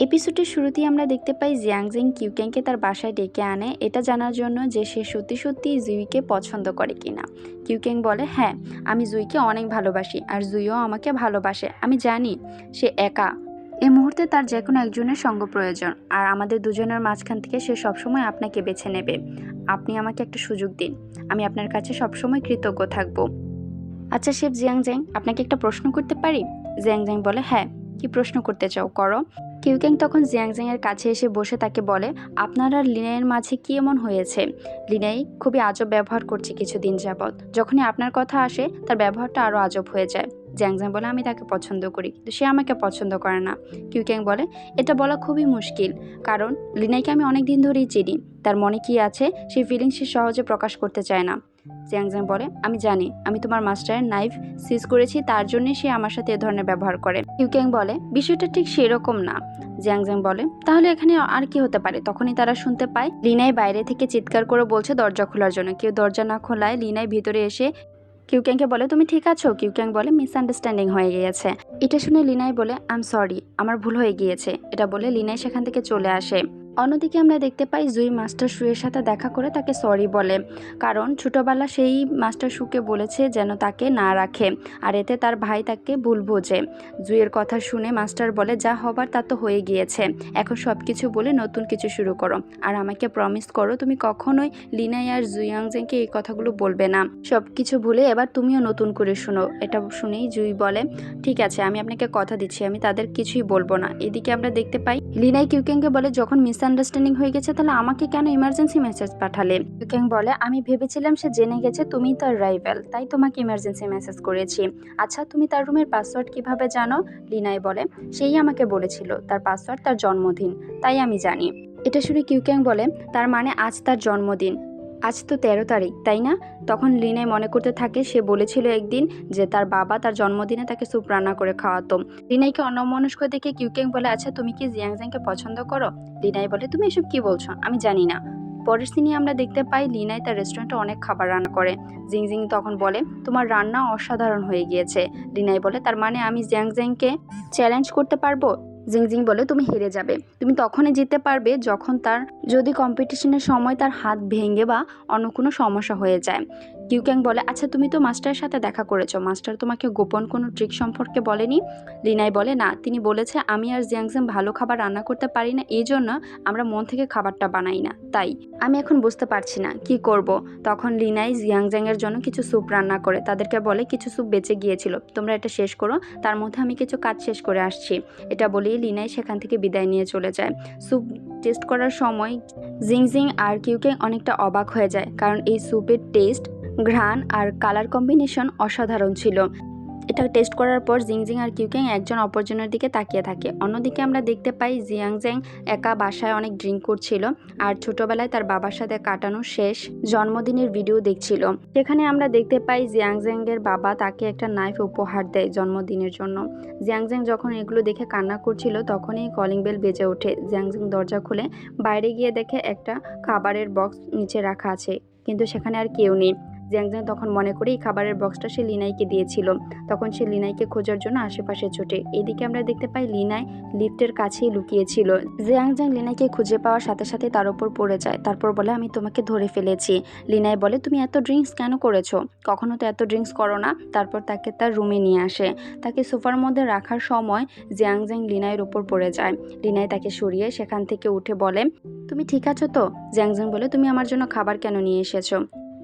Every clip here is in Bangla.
এপিসোডের শুরুতেই আমরা দেখতে পাই জিয়াংজিং কিউক্যাংকে তার বাসায় ডেকে আনে। এটা জানার জন্য যে সে সত্যি সত্যি জুইকে পছন্দ করে কিনা। কিউক্যাং বলে হ্যাঁ আমি জুইকে অনেক ভালোবাসি আর জুইও আমাকে ভালোবাসে। আমি জানি সে একা। এই মুহূর্তে তার যে কোনো একজনের সঙ্গ প্রয়োজন আর আমাদের দুজনের মাঝখান থেকে সে সবসময় আপনাকে বেছে নেবে। আপনি আমাকে একটা সুযোগ দিন। আমি আপনার কাছে সবসময় কৃতজ্ঞ থাকব। আচ্ছা শেফ জিয়াংজ্যাং আপনাকে একটা প্রশ্ন করতে পারি? জিয়াংজ্যাং বলে হ্যাঁ কি প্রশ্ন করতে চাও? করো। কিউক্যাং তখন জিয়াংজ্যাং এর কাছে এসে বসে তাকে বলে, আপনার আর লিনাইয়ের মাঝে কি এমন হয়েছে? লিনাই খুবই আজব ব্যবহার করছে কিছুদিন যাবৎ। যখনই আপনার কথা আসে, তার ব্যবহারটা আরও আজব হয়ে যায়। জ্যাংজ্যাং বলে, আমি তাকে পছন্দ করি, কিন্তু সে আমাকে পছন্দ করে না। কিউক্যাং বলে, এটা বলা খুবই মুশকিল, কারণ লিনাইকে আমি অনেক দিন ধরেই চিনি। তার মনে কি আছে? সেই ফিলিংস সে সহজে প্রকাশ করতে চায় না। জিয়াংজ্যাং বলে, আমি জানি, আমি তোমার মাস্টারের নাইফ সিজ করেছি, তার জন্যই সে আমার সাথে এ ধরনের ব্যবহার করে। কিউক্যাং বলে, বিষয়টা ঠিক সেরকম না। জিয়াংজ্যাং বলে, তাহলে এখানে আর কি হতে পারে? তখনই তারা শুনতে পায়, লিনাই বাইরে থেকে চিৎকার করে বলছে দরজা খোলার জন্য। কেউ দরজা না খোলায় লিনাই ভিতরে এসে কিউক্যাংকে বলে, তুমি ঠিক আছো? কিউক্যাং বলে, মিসআন্ডারস্ট্যান্ডিং হয়ে গিয়েছে। এটা শুনে লিনাই বলে আই এম সরি, আমার ভুল হয়ে গিয়েছে। এটা বলে লিনাই সেখান থেকে চলে আসে। অন্যদিকে আমরা দেখতে পাই জুই মাস্টার শুয়ের সাথে দেখা করে তাকে সরি বলে। কারণ ছোটবেলা সেই মাস্টার শুকে বলেছে যেন তাকে না রাখে, আর এতে তার ভাই তাকে ভুল বোঝে। জুইয়ের কথা শুনে মাস্টার বলে, যা হবার তা তো হয়ে গিয়েছে। এখন সব কিছু বলে নতুন কিছু শুরু করো। আর আমাকে প্রমিস করো, তুমি কখনোই লিনাই আর জুইয়াংজেংকে এই কথাগুলো বলবে না। সব কিছু ভুলে এবার তুমিও নতুন করে শুনো। এটা শুনেই জুই বলে, ঠিক আছে, আমি আপনাকে কথা দিচ্ছি, আমি তাদের কিছুই বলব না। এদিকে আমরা দেখতে পাই, লিনাই কিউকেংকে বলে, যখন মিসআন্ডারস্ট্যান্ডিং হয়ে গেছে, তাহলে আমাকে কেন ইমার্জেন্সি মেসেজ পাঠালে? কিউকেং বলে, আমি ভেবেছিলাম সে জেনে গেছে তুমি তার রাইভেল তাই তোমাকে ইমার্জেন্সি মেসেজ করেছি। আচ্ছা তুমি তার রুমের পাসওয়ার্ড কীভাবে জানো? লিনাই বলে, সেই আমাকে বলেছিল, তার পাসওয়ার্ড তার জন্মদিন, তাই আমি জানি। এটা শুনে কিউক্যাং বলে, তার মানে আজ তার জন্মদিন আজ তো তেরো তারিখ, তাই না? তখন লিনাই মনে করতে থাকে, সে বলেছিল একদিন যে তার বাবা তার জন্মদিনে তাকে স্যুপ রান্না করে খাওয়াতো। লিনাইকে অন্যমনস্ক দেখে কিউক্যাং বলে আচ্ছা তুমি কি জিয়াংজ্যাংকে পছন্দ করো? লিনাই বলে, তুমি এসব কি বলছো? আমি জানি না। পরের সিনে আমরা দেখতে পাই, লিনাই তার রেস্টুরেন্টে অনেক খাবার রান্না করে। জিংজিং তখন বলে, তোমার রান্না অসাধারণ হয়ে গিয়েছে। লিনাই বলে, তার মানে আমি জিয়াংজ্যাংকে চ্যালেঞ্জ করতে পারব? জিংজিং বলে তুমি হেরে যাবে। তুমি তখনই জিততে পারবে যখন তার যদি কম্পিটিশনের সময় তার হাত ভেঙে বা অন্য কোনো সমস্যা হয়ে যায়। কিউক্যাং বলে আচ্ছা তুমি তো মাস্টারের সাথে দেখা করেছ। মাস্টার তোমাকে গোপন কোনো ট্রিক সম্পর্কে বলেনি? লিনাই বলে, না, তিনি বলেছে, আমি আর জিয়াংজেং ভালো খাবার রান্না করতে পারি না এই জন্য আমরা মন থেকে খাবারটা বানাই না। তাই আমি এখন বুঝতে পারছি না, কি করব? তখন লিনাই জিয়াংজ্যাং এর জন্য কিছু স্যুপ রান্না করে, তাদেরকে বলে, কিছু স্যুপ বেঁচে গিয়েছিল, তোমরা এটা শেষ করো, তার মধ্যে আমি কিছু কাজ শেষ করে আসছি। এটা বলেই লিনাই সেখান থেকে বিদায় নিয়ে চলে যায়। স্যুপ টেস্ট করার সময় জিংজিং আর কিউকে অনেকটা অবাক হয়ে যায়, কারণ এই স্যুপের টেস্ট ঘ্রাণ আর কালার কম্বিনেশন অসাধারণ ছিল। এটা টেস্ট করার পর জিংজিং আর কিউকিং একজন অপরজনের দিকে তাকিয়ে থাকে। অন্যদিকে আমরা দেখতে পাই জিয়াংজ্যাং একা বাসায় অনেক ড্রিঙ্ক করছিল আর ছোটবেলায় তার বাবার সাথে কাটানো শেষ জন্মদিনের ভিডিও দেখছিল। সেখানে আমরা দেখতে পাই জিয়াংজ্যাং এর বাবা তাকে একটা নাইফ উপহার দেয় জন্মদিনের জন্য। জিয়াংজ্যাং যখন এগুলো দেখে কান্না করছিল তখনই কলিং বেল বেজে ওঠে। জিয়াংজ্যাং দরজা খুলে বাইরে গিয়ে দেখে একটা খাবারের বক্স নিচে রাখা আছে, কিন্তু সেখানে আর কেউ নেই। জ্যাংজ্যাং তখন মনে করে এই খাবারের বক্সটা সে লিনাইকে দিয়েছিল। তখন সে লিনাইকে খোঁজার জন্য আশেপাশে ছোটে। এদিকে আমরা দেখতে পাই লিনাই লিফটের কাছেই লুকিয়েছিল। জিয়াংজ্যাং লিনাইকে খুঁজে পাওয়ার সাথে সাথে তার উপর পড়ে যায়। তারপর বলে, আমি তোমাকে ধরে ফেলেছি। লিনাই বলে, তুমি এত ড্রিঙ্কস কেন করেছ? কখনো তো এত ড্রিঙ্কস করো না। তারপর তাকে তার রুমে নিয়ে আসে। তাকে সোফার মধ্যে রাখার সময় জিয়াংজ্যাং লিনাইয়ের উপর পড়ে যায়। লিনাই তাকে সরিয়ে সেখান থেকে উঠে বলে, তুমি ঠিক আছো তো? জ্যাংজ্যাং বলে, তুমি আমার জন্য খাবার কেন নিয়ে এসেছ?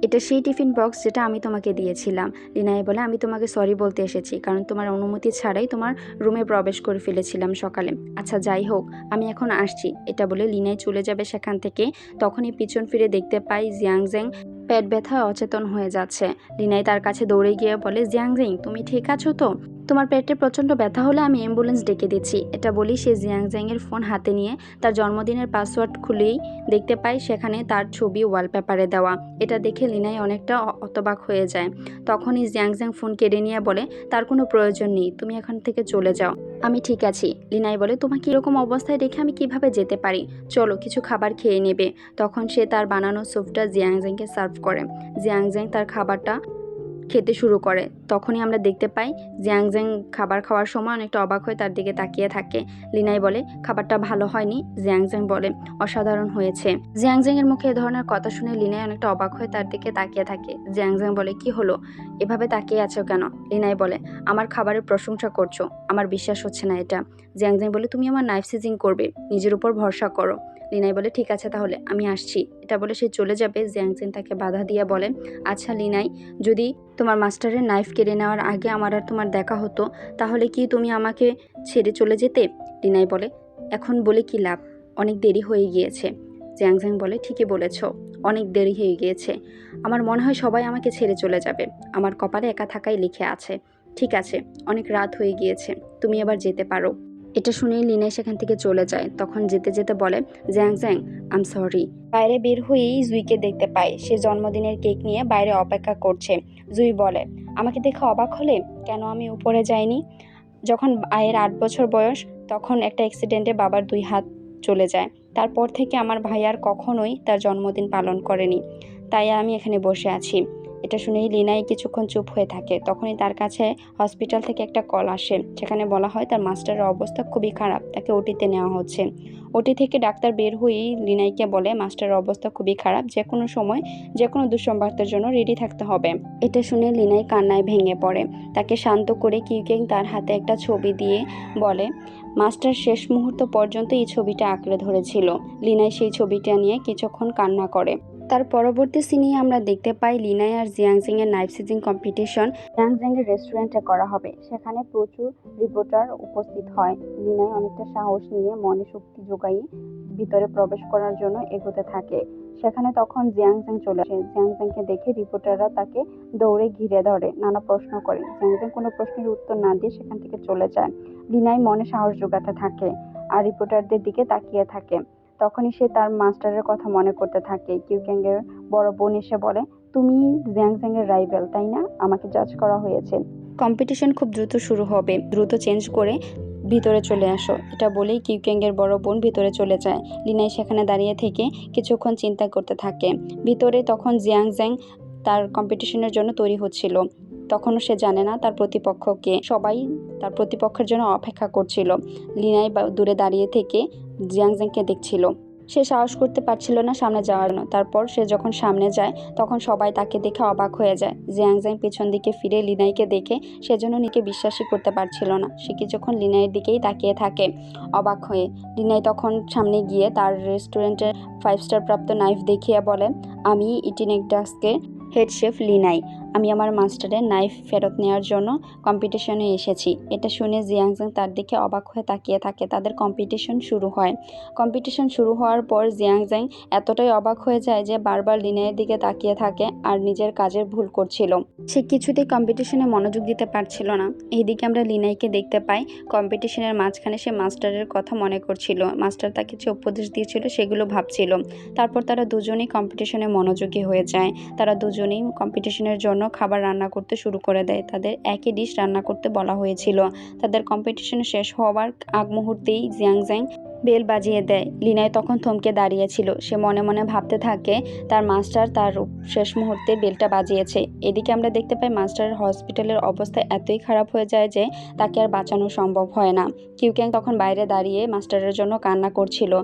এটা সেই টিফিন বক্স যেটা আমি তোমাকে দিয়েছিলাম। লিনাই বলে, আমি তোমাকে সরি বলতে এসেছি, কারণ তোমার অনুমতি ছাড়াই তোমার রুমে প্রবেশ করে ফেলেছিলাম সকালে। আচ্ছা যাই হোক, আমি এখন আসছি। এটা বলে লিনাই চলে যাবে সেখান থেকে। তখনই পিছন ফিরে দেখতে পাই জিয়াংজ্যাং পেট ব্যথায় অচেতন হয়ে যাচ্ছে। লিনাই তার কাছে দৌড়ে গিয়ে বলে, জিয়াংজিং, তুমি ঠিক আছো তো? তোমার পেটে প্রচণ্ড ব্যথা হলে আমি অ্যাম্বুলেন্স ডেকে দিচ্ছি। এটা বলি সে জিয়াংজ্যাং এর ফোন হাতে নিয়ে তার জন্মদিনের পাসওয়ার্ড খুলেই দেখতে পাই সেখানে তার ছবি ওয়ালপেপারে দেওয়া। এটা দেখে লিনাই অনেকটা অতবাক হয়ে যায়। তখনই জিয়াংজ্যাং ফোন কেড়ে নিয়ে বলে, তার কোনো প্রয়োজন নেই, তুমি এখান থেকে চলে যাও। আমি ঠিক আছি। লিনাই বলে তোমাকে এরকম অবস্থায় রেখে আমি কীভাবে যেতে পারি? চলো, কিছু খাবার খেয়ে নেবে। তখন সে তার বানানো স্যুপটা জিয়াংজ্যাংকে সার্ভ করে। জিয়াংজ্যাং তার খাবারটা খেতে শুরু করে। তখনই আমরা দেখতে পাই জিয়াংজ্যাং খাবার খাওয়ার সময় অনেকটা অবাক হয়ে তার দিকে তাকিয়ে থাকে। লিনাই বলে, খাবারটা ভালো হয়নি, জিয়াংজ্যাং বলে, অসাধারণ হয়েছে। জিয়াংজ্যাং এর মুখে এ ধরনের কথা শুনে লিনাই অনেকটা অবাক হয়ে তার দিকে তাকিয়ে থাকে। জিয়াংজ্যাং বলে, কি হলো? এভাবে তাকিয়ে আছো কেন? লিনাই বলে, আমার খাবারের প্রশংসা করছ। আমার বিশ্বাস হচ্ছে না এটা। জিয়াংজ্যাং বলে, তুমি আমার নাইফ সিজিং করবে। নিজের উপর ভরসা করো। লিনাই বলে, ঠিক আছে তাহলে, আমি আসছি। এটা বলে সে চলে যাবে। জিয়াংজেন তাকে বাধা দিয়ে বলে আচ্ছা লিনাই, যদি তোমার মাস্টারের নাইফ কেড়ে নেওয়ার আগে আমার আর তোমার দেখা হতো, তাহলে কি তুমি আমাকে ছেড়ে চলে যেতে? লিনাই বলে, এখন বলে কি লাভ? অনেক দেরি হয়ে গিয়েছে। জিয়াংজ্যাং বলে, ঠিকই বলেছ, অনেক দেরি হয়ে গিয়েছে। আমার মনে হয় সবাই আমাকে ছেড়ে চলে যাবে। আমার কপালে একা থাকাই লিখে আছে। ঠিক আছে, অনেক রাত হয়ে গিয়েছে। তুমি এবার যেতে পারো। এটা শুনেই লিনাই সেখান থেকে চলে যায়। তখন যেতে যেতে বলে, জ্যাং জ্যাং আম সরি বাইরে বের হয়েই জুইকে দেখতে পায়। সে জন্মদিনের কেক নিয়ে বাইরে অপেক্ষা করছে। জুই বলে, আমাকে দেখে অবাক হলে? কেন আমি উপরে যাইনি? যখন আয়ের আট বছর বয়স, তখন একটা অ্যাক্সিডেন্টে বাবার দুই হাত চলে যায়। তারপর থেকে আমার ভাই আর কখনোই তার জন্মদিন পালন করেনি। তাই আমি এখানে বসে আছি। এটা শুনেই লিনাই কিছুক্ষণ চুপ হয়ে থাকে। তখনই তার কাছে হসপিটাল থেকে একটা কল আসে। সেখানে বলা হয় তার মাস্টারের অবস্থা খুবই খারাপ, তাকে ওটিতে নেওয়া হচ্ছে। ওটি থেকে ডাক্তার বের হয়েই লিনাইকে বলে, মাস্টারের অবস্থা খুবই খারাপ যে কোনো সময় যে কোনো দুঃসংবাদের জন্য রেডি থাকতে হবে। এটা শুনে লিনাই কান্নায় ভেঙে পড়ে। তাকে শান্ত করে কিউকিং তার হাতে একটা ছবি দিয়ে বলে, মাস্টার শেষ মুহূর্ত পর্যন্ত এই ছবিটা আঁকড়ে ধরেছিল। লিনাই সেই ছবিটা নিয়ে কিছুক্ষণ কান্না করে। তার পরবর্তী সিনে আমরা দেখতে পাই লিনাই আর জিয়াংজিং এর নাইফ সিজিং কম্পিটিশন জিয়াংজিং এর রেস্টুরেন্টে করা হবে। সেখানে প্রচুর রিপোর্টার উপস্থিত হয়। লিনাই অনেকটা সাহস নিয়ে মনে শক্তি যোগাই ভিতরে প্রবেশ করার জন্য এগোতে থাকে। সেখানে তখন জিয়াংজিং চলে আসে। জিয়াংজিংকে দেখে রিপোর্টাররা তাকে দৌড়ে ঘিরে ধরে, নানা প্রশ্ন করে। জিয়াংজিং কোনো প্রশ্নের উত্তর না দিয়ে সেখান থেকে চলে যায়। লিনাই মনে সাহস যোগাতে থাকে আর রিপোর্টারদের দিকে তাকিয়ে থাকে। তখনই সে তার মাস্টারের কথা মনে করতে থাকে। কিউক্যাংয়ের বড় বোন এসে বলে, তুমি জিয়াংজ্যাং এর রাইভেল, তাই না? আমাকে জাজ করা হয়েছে। কম্পিটিশন খুব দ্রুত শুরু হবে। দ্রুত চেঞ্জ করে ভিতরে চলে আসো। এটা বলেই কিউক্যাংয়ের বড় বোন ভিতরে চলে যায়। লিনাই সেখানে দাঁড়িয়ে থেকে কিছুক্ষণ চিন্তা করতে থাকে। ভিতরে তখন জিয়াংজ্যাং তার কম্পিটিশনের জন্য তৈরি হচ্ছিল। তখনও সে জানে না তার প্রতিপক্ষকে। সবাই তার প্রতিপক্ষের জন্য অপেক্ষা করছিল। লিনাই দূরে দাঁড়িয়ে থেকে জিয়াংজ্যাংকে দেখছিল। সে সাহস করতে পারছিল না সামনে যাওয়ার তারপর সে যখন সামনে যায়, তখন সবাই তাকে দেখে অবাক হয়ে যায়। জিয়াংজ্যাং পেছন দিকে ফিরে লিনাইকে দেখে সেজন্য নিজেকে বিশ্বাসই করতে পারছিল না। সে কিছুক্ষণ লিনাইয়ের দিকেই তাকিয়ে থাকে অবাক হয়ে। লিনাই তখন সামনে গিয়ে তার রেস্টুরেন্টের ফাইভ স্টার প্রাপ্ত নাইফ দেখিয়ে বলে, আমি ইটিনেকডাসকে হেড শেফ লিনাই। আমি আমার মাস্টারের নাইফ ফেরত নেওয়ার জন্য কম্পিটিশনে এসেছি। এটা শুনে জিয়াংজাং তার দিকে অবাক হয়ে তাকিয়ে থাকে। তাদের কম্পিটিশন শুরু হয়। কম্পিটিশন শুরু হওয়ার পর জিয়াংজাং এতটাই অবাক হয়ে যায় যে বারবার লিনাইয়ের দিকে তাকিয়ে থাকে আর নিজের কাজের ভুল করছিল। সে কিছুতেই কম্পিটিশনে মনোযোগ দিতে পারছিল না। এইদিকে আমরা লিনাইকে দেখতে পাই। কম্পিটিশনের মাঝখানে সে মাস্টারের কথা মনে করছিল। মাস্টার তাকে যে উপদেশ দিয়েছিল সেগুলো ভাবছিল। তারপর তারা দুজনেই কম্পিটিশনে মনোযোগী হয়ে যায়। তারা দুজনেই কম্পিটিশনের জন্য খাবার রান্না করতে শুরু করে দেয়। তাদের একই ডিশ রান্না করতে বলা হয়েছিল। তাদের কম্পিটিশন শেষ হওয়ার আগ মুহূর্তেই জিয়াংজ্যাং বেল বাজিয়ে দেয়। লিনাই তখন থমকে দাঁড়িয়েছিল। সে মনে মনে ভাবতে থাকে, তার মাস্টার তার শেষ মুহূর্তে বেলটা বাজিয়েছে। এদিকে আমরা দেখতে পাই মাস্টারের হসপিটালের অবস্থা এতই খারাপ হয়ে যায় যে তাকে আর বাঁচানো সম্ভব হয় না। কিউক্যাং তখন বাইরে দাঁড়িয়ে মাস্টারের জন্য কান্না করছিল।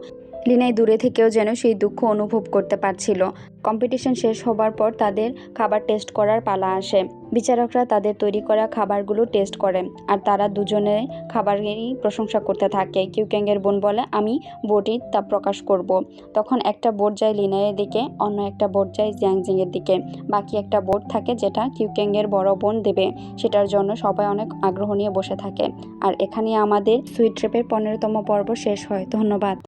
লিনাই দূরে থেকেও যেন সেই দুঃখ অনুভব করতে পারছিল। কম্পিটিশন শেষ হবার পর তাদের খাবার টেস্ট করার পালা আসে। বিচারকরা তাদের তৈরি করা খাবারগুলো টেস্ট করে, আর তারা দুজনে খাবারেরই প্রশংসা করতে থাকে। কিউক্যাংয়ের বোন বলে, আমি বোটই তা প্রকাশ করব। তখন একটা বোট যায় লিনাইয়ের দিকে, অন্য একটা বোট যায় জিয়াংজিংয়ের দিকে। বাকি একটা বোট থাকে যেটা কিউক্যাংয়ের বড় বোন দেবে, সেটার জন্য সবাই অনেক আগ্রহ নিয়ে বসে থাকে। আর এখানে আমাদের সুইট ট্রিপের পনেরোতম পর্ব শেষ হয়। ধন্যবাদ।